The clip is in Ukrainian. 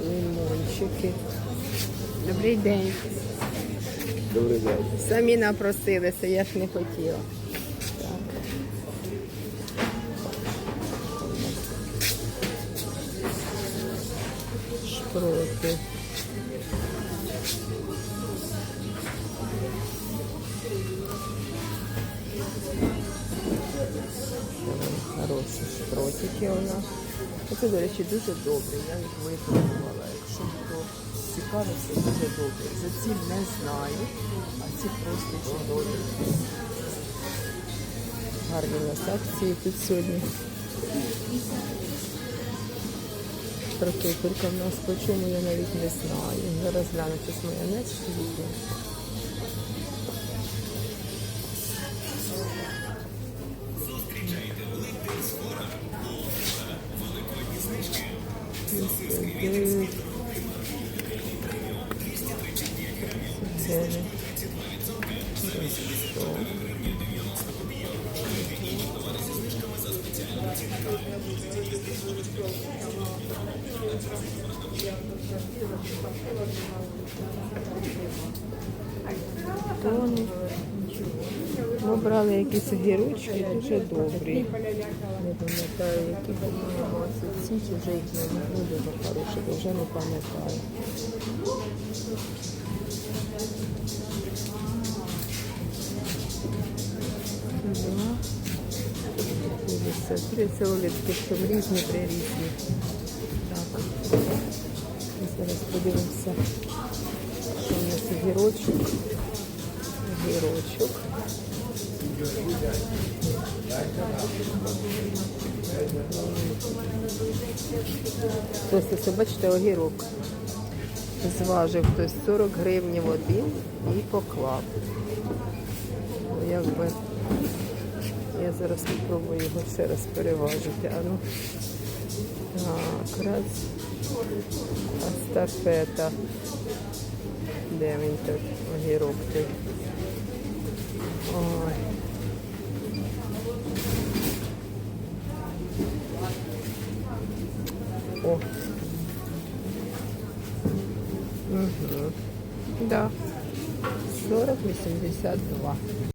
Лимончики. Добрий день. Добрий день. Самі напросилися, я ж не хотіла. Так. Шпроти. Хороші у нас. Оце, до речі, дуже добре. Я їх випробувала. Якщо хто цікавився, дуже добре. За ці не знаю, а ці просто чудові. Гарні у нас акції тут сьогодні. Картопелька в нас по чому я навіть не знаю. Зараз гляну, щось майонез є. Тони. Брали якісь огірочки, дуже добрі. Не пам'ятаю, які по-моєму ці вже їх не дуже хороші, вже не пам'ятаю. Три. Це олітки, що різні прирізні. Так. Зараз подивимося, що у нас огірочок. Огірочок. Ось це, бачите, огірок. Зважив хтось 40 гривнів один і поклав. Ну, якби я зараз спробую його ще раз переважити. А ну. Так, раз. Астафета. Де він тут? Огірок той. Ой. О. Угу. Да. 40-82.